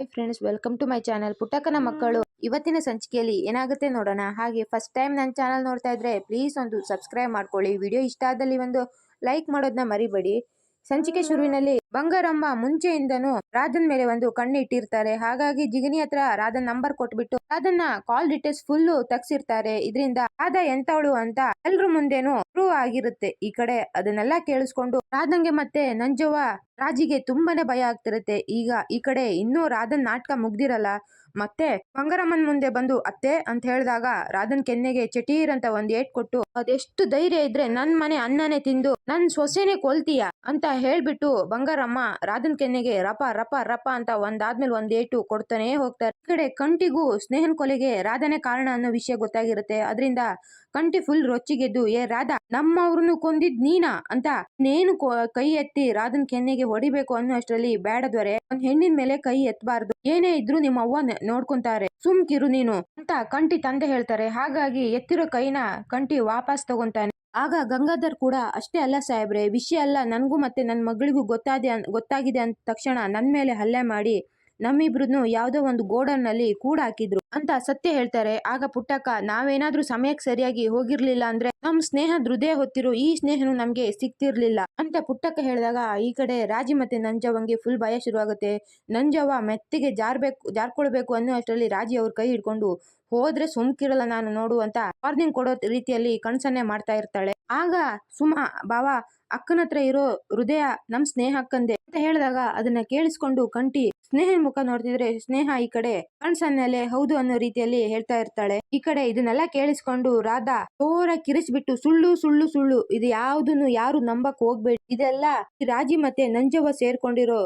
Hi friends welcome to my channel Puttakkana Makkalu, ಇವತ್ತಿನ ಸಂಚಿಕೆಯಲ್ಲಿ ಏನಾಗುತ್ತೆ ನೋಡೋಣ? ಹಾಗೆ ಫಸ್ಟ್ ಟೈಮ್ ನನ್ನ ಚಾನಲ್ ನೋಡ್ತಾ ಇದ್ರೆ ಪ್ಲೀಸ್ ಒಂದು ಸಬ್ಸ್ಕ್ರೈಬ್ ಮಾಡ್ಕೊಳ್ಳಿ. ವಿಡಿಯೋ ಇಷ್ಟ ಆದಲ್ಲಿ ಒಂದು ಲೈಕ್ ಮಾಡೋದನ್ನ ಮರಿಬೇಡಿ. ಸಂಚಿಕೆ ಶುರುವಿನಲ್ಲಿ ಬಂಗಾರಮ್ಮ ಮುಂಚೆಯಿಂದನೂ ರಾಧನ್ ಮೇಲೆ ಒಂದು ಕಣ್ಣು ಇಟ್ಟಿರ್ತಾರೆ ಹಾಗಾಗಿ ಜಿಗಿನಿ ಹತ್ರ ರಾಧನ್ ನಂಬರ್ ಕೊಟ್ಬಿಟ್ಟು ರಾಧನ್ನ ಕಾಲ್ ಡೀಟೇಲ್ಸ್ ಫುಲ್ ತಗ್ಸಿರ್ತಾರೆ. ಇದರಿಂದ, ರಾಧ ಎಂತವಳು ಅಂತ ಎಲ್ರ ಮುಂದೆನೂ ಪ್ರೂವ್ ಆಗಿರುತ್ತೆ. ಈ ಕಡೆ ಅದನ್ನೆಲ್ಲ ಕೇಳಿಸ್ಕೊಂಡು ರಾಧನ್ಗೆ ಮತ್ತೆ ನಂಜವ್ವ ರಾಜಿಗೆ ತುಂಬಾನೇ ಭಯ ಆಗ್ತಿರುತ್ತೆ. ಈಗ ಈ ಕಡೆ ಇನ್ನೂ ರಾಧನ್ ನಾಟಕ ಮುಗ್ದಿರಲ್ಲ. ಮತ್ತೆ ಬಂಗಾರಮ್ಮನ್ ಮುಂದೆ ಬಂದು ಅತ್ತೆ ಅಂತ ಹೇಳಿದಾಗ ರಾಧನ್ ಕೆನ್ನೆಗೆ ಚಟೀರ್ ಅಂತ ಒಂದ್ ಏಟ್ ಕೊಟ್ಟು, ಅದೆಷ್ಟು ಧೈರ್ಯ ಇದ್ರೆ ನನ್ ಮನೆ ಅನ್ನನೇ ತಿಂದು ನನ್ ಸೊಸೆನೆ ಕೊಲ್ತೀಯ? ಅಂತ ಹೇಳ್ಬಿಟ್ಟು ಬಂಗಾರಮ್ಮ ರಾಧನ್ ಕೆನ್ನೆಗೆ ರಪ ರಪ ರಪ ಅಂತ ಒಂದಾದ್ಮೇಲೆ ಒಂದ್ ಏಟು ಕೊಡ್ತಾನೆ ಹೋಗ್ತಾರೆ. ಈ ಕಡೆ ಕಂಟಿಗೂ ಸ್ನೇಹನ್ ಕೊಲೆಗೆ ರಾಧನೆ ಕಾರಣ ಅನ್ನೋ ವಿಷಯ ಗೊತ್ತಾಗಿರುತ್ತೆ. ಅದರಿಂದ ಕಂಟಿ ಫುಲ್ ರೊಚ್ಚಿಗೆದ್ದು, ಏ ರಾಧಾ ನಮ್ಮವ್ರನ್ನು ಕೊಂದಿದ್ ನೀನಾ ಅಂತ ನೇನು ಕೈ ಎತ್ತಿ ರಾಧನ್ ಕೆನ್ನೆಗೆ ಹೊಡಿಬೇಕು ಅನ್ನೋ ಅಷ್ಟರಲ್ಲಿ ಬೇಡದ್ವರೆ ಒಂದ್ ಹೆಣ್ಣಿನ ಮೇಲೆ ಕೈ ಎತ್ತಬಾರ್ದು ಏನೇ ಇದ್ರು ನಿಮ್ಮ ಅವ್ವ ನೋಡ್ಕೊಂತಾರೆ. ಸುಮ್ಕಿರು ನೀನು ಅಂತ ಕಂಟಿ ತಂದೆ ಹೇಳ್ತಾರೆ. ಹಾಗಾಗಿ ಎತ್ತಿರೋ ಕೈನ ಕಂಟಿ ವಾಪಸ್ ತಗೊಂತಾನೆ. ಆಗ ಗಂಗಾಧರ್ ಕೂಡ ಅಷ್ಟೇ ಅಲ್ಲ ಸಾಹೇಬ್ರೆ, ವಿಷಯ ಅಲ್ಲ. ನನಗೂ ಮತ್ತೆ ನನ್ನ ಮಗಳಿಗೂ ಗೊತ್ತಾದೆ ಗೊತ್ತಾಗಿದೆ ಅಂದ ತಕ್ಷಣ ನನ್ನ ಮೇಲೆ ಹಲ್ಲೆ ಮಾಡಿ ನಮ್ಮಿಬ್ರನ್ನು ಯಾವುದೋ ಒಂದು ಗೋಡನ್ನಲ್ಲಿ ಕೂಡ ಹಾಕಿದ್ರು. ಅಂತ ಸತ್ಯ ಹೇಳ್ತಾರೆ. ಆಗ ಪುಟ್ಟಕ್ಕ, ನಾವೇನಾದ್ರೂ ಸಮಯಕ್ಕೆ ಸರಿಯಾಗಿ ಹೋಗಿರ್ಲಿಲ್ಲ ಅಂದ್ರೆ ನಮ್ ಸ್ನೇಹ ಹೃದಯ ಹೊತ್ತಿರೋ ಈ ಸ್ನೇಹನು ನಮ್ಗೆ ಸಿಕ್ತಿರ್ಲಿಲ್ಲ ಅಂತ ಪುಟ್ಟಕ್ಕ ಹೇಳಿದಾಗ, ಈ ಕಡೆ ರಾಜಿ ಮತ್ತೆ ನಂಜವಂಗೆ ಫುಲ್ ಭಯ ಶುರುವಾಗುತ್ತೆ. ನಂಜವ್ವ ಮೆತ್ತಿಗೆ ಜಾರ್ಬೇಕು, ಜಾರ್ಕೊಳ್ಬೇಕು ಅನ್ನೋ ಅಷ್ಟರಲ್ಲಿ ರಾಜಿ ಅವ್ರ ಕೈ ಹಿಡ್ಕೊಂಡು, ಹೋದ್ರೆ ಸುಮ್ಕಿರಲ್ಲ ನಾನು ನೋಡು ಅಂತ ವಾರ್ನಿಂಗ್ ಕೊಡೋ ರೀತಿಯಲ್ಲಿ ಕಣ್ಸನ್ನೆ ಮಾಡ್ತಾ ಇರ್ತಾಳೆ. ಆಗ ಸುಮ ಬಾವ ಅಕ್ಕನ ಹತ್ರ ಇರೋ ಹೃದಯ ನಮ್ ಸ್ನೇಹ ಅಕ್ಕಂದೆ ಅಂತ ಹೇಳಿದಾಗ, ಅದನ್ನ ಕೇಳಿಸ್ಕೊಂಡು ಕಂಟಿ ಸ್ನೇಹ ಮುಖ ನೋಡ್ತಿದ್ರೆ, ಸ್ನೇಹ ಈ ಕಡೆ ಕಣ್ಸನ್ನೆಲೆ ಹೌದು ಅನ್ನೋ ರೀತಿಯಲ್ಲಿ ಹೇಳ್ತಾ ಇರ್ತಾಳೆ. ಈ ಕಡೆ ಇದನ್ನೆಲ್ಲ ಕೇಳಿಸ್ಕೊಂಡು ರಾಧಾ ಜೋರ ಕಿರಿಸ್ಬಿಟ್ಟು ಸುಳ್ಳು ಸುಳ್ಳು ಸುಳ್ಳು, ಇದು ಯಾವ್ದನ್ನು ಯಾರು ನಂಬಕ್ ಹೋಗ್ಬೇಡಿ. ಇದೆಲ್ಲ ರಾಜಿ ಮತ್ತೆ ನಂಜವ್ವ ಸೇರ್ಕೊಂಡಿರೋ,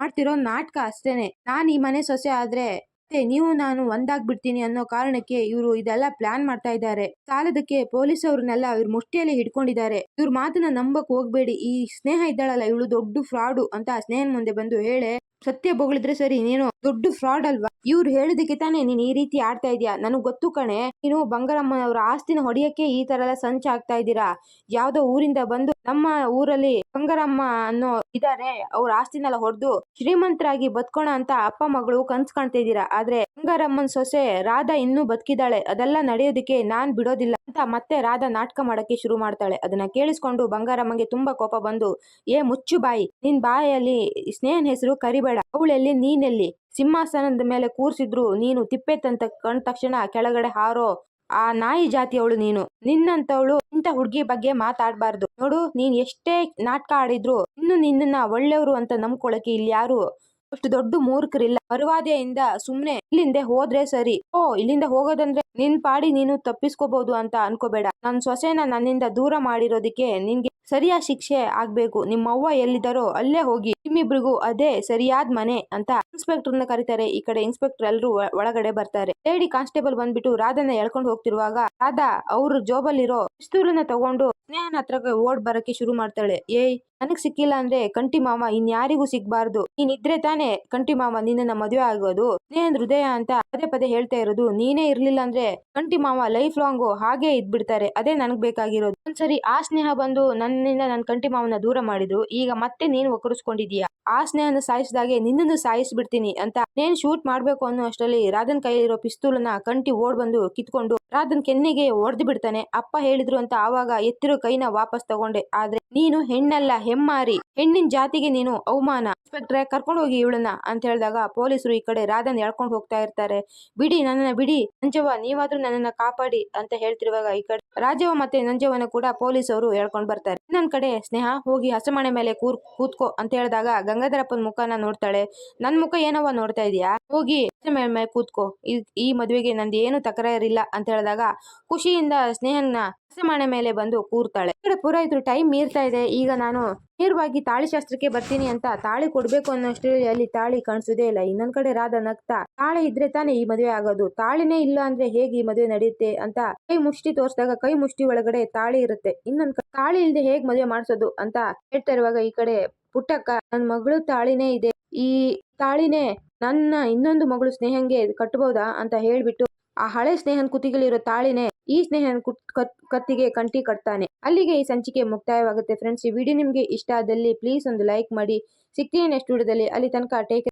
ಮಾಡ್ತಿರೋ ನಾಟಕ ಅಷ್ಟೇನೆ. ನಾನ್ ಈ ಮನೆ ಸೊಸೆ ಆದ್ರೆ ಮತ್ತೆ ನೀವು ನಾನು ಒಂದಾಗ್ಬಿಡ್ತೀನಿ ಅನ್ನೋ ಕಾರಣಕ್ಕೆ ಇವರು ಇದೆಲ್ಲ ಪ್ಲಾನ್ ಮಾಡ್ತಾ ಇದ್ದಾರೆ. ಸಾಲದಕ್ಕೆ ಪೊಲೀಸ್ ಅವ್ರನ್ನೆಲ್ಲ ಇವ್ರ ಮುಷ್ಟಿಯಲ್ಲಿ ಹಿಡ್ಕೊಂಡಿದ್ದಾರೆ. ಇವ್ರ ಮಾತನ್ನ ನಂಬಕ್ ಹೋಗ್ಬೇಡಿ. ಈ ಸ್ನೇಹ ಇದ್ದಾಳಲ್ಲ, ಇವಳು ದೊಡ್ಡ ಫ್ರಾಡು ಅಂತ ಸ್ನೇಹನ್ ಮುಂದೆ ಬಂದು ಹೇಳೆ, ಸತ್ಯ ಬೊಗಳಿದ್ರೆ ಸರಿ, ನೀನು ದೊಡ್ಡ ಫ್ರಾಡ್ ಅಲ್ವಾ? ಇವ್ರು ಹೇಳಿದಕ್ಕೆ ತಾನೇ ನೀನ್ ಈ ರೀತಿ ಆಡ್ತಾ ಇದೀಯಾ? ನನಗ್ ಗೊತ್ತು ಕಣೆ. ನೀನು ಬಂಗಾರಮ್ಮನವ್ರ ಆಸ್ತಿನ ಹೊಡಿಯಕ್ಕೆ ಈ ತರ ಎಲ್ಲ ಸಂಚ ಆಗ್ತಾ ಇದ್ದೀರಾ? ಯಾವ್ದೋ ಊರಿಂದ ಬಂದು ನಮ್ಮ ಊರಲ್ಲಿ ಬಂಗಾರಮ್ಮ ಅನ್ನೋ ಇದಾರೆ. ಅವ್ರ ಆಸ್ತಿನೆಲ್ಲ ಹೊಡೆದು ಶ್ರೀಮಂತರಾಗಿ ಬದುಕೋಣ ಅಂತ ಅಪ್ಪ ಮಗಳು ಕನ್ಸ್ ಕಾಣ್ತಿದ್ದೀರಾ ಆದ್ರೆ ಬಂಗಾರಮ್ಮನ್ ಸೊಸೆ ರಾಧಾ ಇನ್ನೂ ಬದುಕಿದ್ದಾಳೆ. ಅದೆಲ್ಲ ನಡೆಯೋದಕ್ಕೆ ನಾನ್ ಬಿಡೋದಿಲ್ಲ ಅಂತ ಮತ್ತೆ ರಾಧಾ ನಾಟಕ ಮಾಡಕ್ಕೆ ಶುರು ಮಾಡ್ತಾಳೆ. ಅದನ್ನ ಕೇಳಿಸ್ಕೊಂಡು ಬಂಗಾರಮ್ಮಂಗೆ ತುಂಬಾ ಕೋಪ ಬಂದು, ಏ ಮುಚ್ಚು ಬಾಯಿ ನಿನ್ ಬಾಯಲ್ಲಿ ಸ್ನೇಹನ್ ಹೆಸರು ಕರಿಬೇಡ. ಅವಳೆಲ್ಲಿ, ನೀನೆಲ್ಲಿ? ಸಿಂಹಾಸನದ ಮೇಲೆ ಕೂರ್ಸಿದ್ರು ನೀನು ತಿಪ್ಪೆ ತಂತ ಕಂಡ ತಕ್ಷಣ ಕೆಳಗಡೆ ಹಾರೋ ಆ ನಾಯಿ ಜಾತಿಯವಳು ನೀನು. ನಿನ್ನಂತವಳು ಇಂಥ ಹುಡುಗಿ ಬಗ್ಗೆ ಮಾತಾಡ್ಬಾರ್ದು. ನೋಡು, ನೀನ್ ಎಷ್ಟೇ ನಾಟಕ ಆಡಿದ್ರು ಇನ್ನು ನಿನ್ನನ್ನ ಒಳ್ಳೆಯವರು ಅಂತ ನಂಬ್ಕೊಳಕ್ಕೆ ಇಲ್ಲಿ ಯಾರು ಅಷ್ಟು ದೊಡ್ಡ ಮೂರ್ಖರಿಲ್ಲ. ಮರುವಾದೆಯಿಂದ ಸುಮ್ನೆ ಇಲ್ಲಿಂದ ಹೋದ್ರೆ ಸರಿ. ಓ, ಇಲ್ಲಿಂದ ಹೋಗೋದಂದ್ರೆ ನಿನ್ ಪಾಡಿ ನೀನು ತಪ್ಪಿಸ್ಕೋಬಹುದು ಅಂತ ಅನ್ಕೋಬೇಡ. ನನ್ ಸೊಸೆನ ನನ್ನಿಂದ ದೂರ ಮಾಡಿರೋದಕ್ಕೆ ನಿನ್ಗೆ ಸರಿಯಾದ ಶಿಕ್ಷೆ ಆಗ್ಬೇಕು. ನಿಮ್ಮವ್ವ ಎಲ್ಲಿದ್ದಾರೋ ಅಲ್ಲೇ ಹೋಗಿ. ನಿಮ್ಮಿಬ್ರಿಗೂ ಅದೇ ಸರಿಯಾದ ಮನೆ ಅಂತ ಇನ್ಸ್ಪೆಕ್ಟರ್ನ ಕರೀತಾರೆ. ಈ ಕಡೆ ಇನ್ಸ್ಪೆಕ್ಟರ್ ಎಲ್ಲರೂ ಒಳಗಡೆ ಬರ್ತಾರೆ. ಲೇಡಿ ಕಾನ್ಸ್ಟೇಬಲ್ ಬಂದ್ಬಿಟ್ಟು ರಾಧನ ಎಳ್ಕೊಂಡು ಹೋಗ್ತಿರುವಾಗ ರಾಧಾ ಅವ್ರ ಜೋಬಲ್ಲಿರೋ ಪಿಸ್ತೂಲನ್ನ ತಗೊಂಡು ಸ್ನೇಹನ ಹತ್ರ ಓಡ್ ಬರಕ್ಕೆ ಶುರು ಮಾಡ್ತಾಳೆ. ಏಯ್, ನನಗ್ ಸಿಕ್ಕಿಲ್ಲ ಅಂದ್ರೆ ಕಂಟಿ ಮಾವ ಇನ್ಯಾರಿಗೂ ಸಿಗ್ಬಾರ್ದು. ನೀನ್ ಇದ್ರೆ ತಾನೇ ಕಂಟಿ ಮಾವ ನಿನ್ನ ಮದುವೆ ಆಗೋದು. ಸ್ನೇಹನ್ ಹೃದಯ ಅಂತ ಪದೇ ಪದೇ ಹೇಳ್ತಾ ಇರೋದು. ನೀನೇ ಇರ್ಲಿಲ್ಲ ಅಂದ್ರೆ ಕಂಟಿ ಮಾವ ಲೈಫ್ ಲಾಂಗ್ ಹಾಗೆ ಇದ್ಬಿಡ್ತಾರೆ. ಅದೇ ನನಗ್ ಬೇಕಾಗಿರೋದು. ಒಂದ್ಸರಿ ಆ ಸ್ನೇಹ ಬಂದು ನನ್ನಿಂದ ನನ್ನ ಕಂಟಿ ಮಾವನ ದೂರ ಮಾಡಿದ್ರು. ಈಗ ಮತ್ತೆ ನೀನ್ ಒಕ್ಕರಿಸ್ಕೊಂಡಿದೀಯ ಆ ಸ್ನೇಹನ ಸಾಯಿಸಿದಾಗೆ ನಿನ್ನನ್ನು ಸಾಯಿಸಿಬಿಡ್ತೀನಿ ಅಂತ ನೇನ್ ಶೂಟ್ ಮಾಡ್ಬೇಕು ಅನ್ನೋ ಅಷ್ಟರಲ್ಲಿ ರಾಧನ್ ಕೈಲಿರೋ ಪಿಸ್ತೂಲನ್ನ ಕಂಟಿ ಓಡ್ ಬಂದು ಕಿತ್ಕೊಂಡು ರಾಧನ್ ಕೆನ್ನೆಗೆ ಒಡೆದು ಬಿಡ್ತಾನೆ. ಅಪ್ಪ ಹೇಳಿದ್ರು ಅಂತ ಆವಾಗ ಎತ್ತಿರೋ ಕೈನ ವಾಪಸ್ ತಗೊಂಡೆ. ಆದ್ರೆ ನೀನು ಹೆಣ್ಣಲ್ಲ, ಹೆಮ್ಮಾರಿ. ಹೆಣ್ಣಿನ ಜಾತಿಗೆ ನೀನು ಅವಮಾನ. ಇನ್ಸ್ಪೆಕ್ಟ್ರೆ ಕರ್ಕೊಂಡು ಹೋಗಿ ಇವಳನ್ನ ಅಂತ ಹೇಳಿದಾಗ ಪೊಲೀಸರು ಈ ಕಡೆ ರಾಧನ್ ಎಳ್ಕೊಂಡು ಹೋಗ್ತಾ ಇರ್ತಾರೆ. ಬಿಡಿ, ನನ್ನನ್ನ ಬಿಡಿ. ನಂಜವ್ವ, ನೀವಾದ್ರೂ ನನ್ನನ್ನ ಕಾಪಾಡಿ ಅಂತ ಹೇಳ್ತಿರುವಾಗ ಈ ಕಡೆ ರಾಜವ್ವ ಮತ್ತೆ ನಂಜವ್ವನ ಕೂಡ ಪೊಲೀಸರು ಹೇಳ್ಕೊಂಡ್ ಬರ್ತಾರೆ. ಇನ್ನೊಂದ್ ಕಡೆ, ಸ್ನೇಹ, ಹೋಗಿ ಹಸಮಣೆ ಮೇಲೆ ಕೂರ್, ಕೂತ್ಕೋ ಅಂತ ಹೇಳಿದಾಗ ಗಂಗಾಧರಪ್ಪನ ಮುಖನ ನೋಡ್ತಾಳೆ. ನನ್ ಮುಖ ಏನವ್ವ ನೋಡ್ತಾ ಇದೀಯಾ? ಹೋಗಿ ಮೇಲೆ ಕೂತ್ಕೋ. ಈ- ಮದುವೆಗೆ ನಂದು ಏನು ತಕರಾರಿಲ್ಲ ಅಂತ ಹೇಳಿದಾಗ ಖುಷಿಯಿಂದ ಸ್ನೇಹನ ಹಸೆಮಣೆ ಮೇಲೆ ಬಂದು ಕೂರ್ತಾಳೆ. ಈ ಕಡೆ ಪುರೋಹಿತರು ಟೈಮ್ ಮೀರ್ತಾ ಇದೆ. ಈಗ ನಾನು ನೇರವಾಗಿ ತಾಳಿ ಶಾಸ್ತ್ರಕ್ಕೆ ಬರ್ತೀನಿ ಅಂತ ತಾಳಿ ಕೊಡ್ಬೇಕು ಅನ್ನೋಷ್ಟರಲ್ಲಿ ಅಲ್ಲಿ ತಾಳಿ ಕಾಣಿಸೋದೇ ಇಲ್ಲ. ಇನ್ನೊಂದ್ ಕಡೆ ರಾಧ ನಗ್ತಾ, ತಾಳಿ ಇದ್ರೆ ತಾನೇ ಈ ಮದುವೆ ಆಗೋದು. ತಾಳಿನೇ ಇಲ್ಲ ಅಂದ್ರೆ ಹೇಗೆ ಈ ಮದುವೆ ನಡೆಯುತ್ತೆ? ಅಂತ ಕೈ ಮುಷ್ಟಿ ತೋರಿಸಿದಾಗ ಕೈ ಮುಷ್ಟಿ ಒಳಗಡೆ ತಾಳಿ ಇರುತ್ತೆ. ಇನ್ನೊಂದ್ ತಾಳಿ ಇಲ್ಲದೆ ಹೇಗ್ ಮದುವೆ ಮಾಡಿಸೋದು? ಅಂತ ಹೇಳ್ತಾ ಇರುವಾಗ ಈ ಕಡೆ ಪುಟ್ಟಕ್ಕ, ನನ್ ಮಗಳು ತಾಳಿನೇ ಇದೆ. ಈ ತಾಳಿನೇ ನನ್ನ ಇನ್ನೊಂದು ಮಗಳು ಸ್ನೇಹಂಗೆ ಕಟ್ಟಬಹುದಾ ಅಂತ ಹೇಳ್ಬಿಟ್ಟು ಆ ಹಳೆ ಸ್ನೇಹನ್ ಕುತ್ತಿಗೆಲಿರೋ ತಾಳಿನೇ ಈ ಸ್ನೇಹನ ಕುತ್ ಕತ್- ಕತ್ತಿಗೆ ಕಂಟಿ ಕಟ್ತಾನೆ. ಅಲ್ಲಿಗೆ ಈ ಸಂಚಿಕೆ ಮುಕ್ತಾಯವಾಗುತ್ತೆ. ಫ್ರೆಂಡ್ಸ್, ಈ ವಿಡಿಯೋ ನಿಮಗೆ ಇಷ್ಟ ಆದಲ್ಲಿ ಪ್ಲೀಸ್ ಒಂದು ಲೈಕ್ ಮಾಡಿ. ಸಿಕ್ತೀನಿ ನೆಕ್ಸ್ಟ್ ವಿಡಿಯೋದಲ್ಲಿ ಅಲ್ಲಿ ತನಕ ಟೇಕ್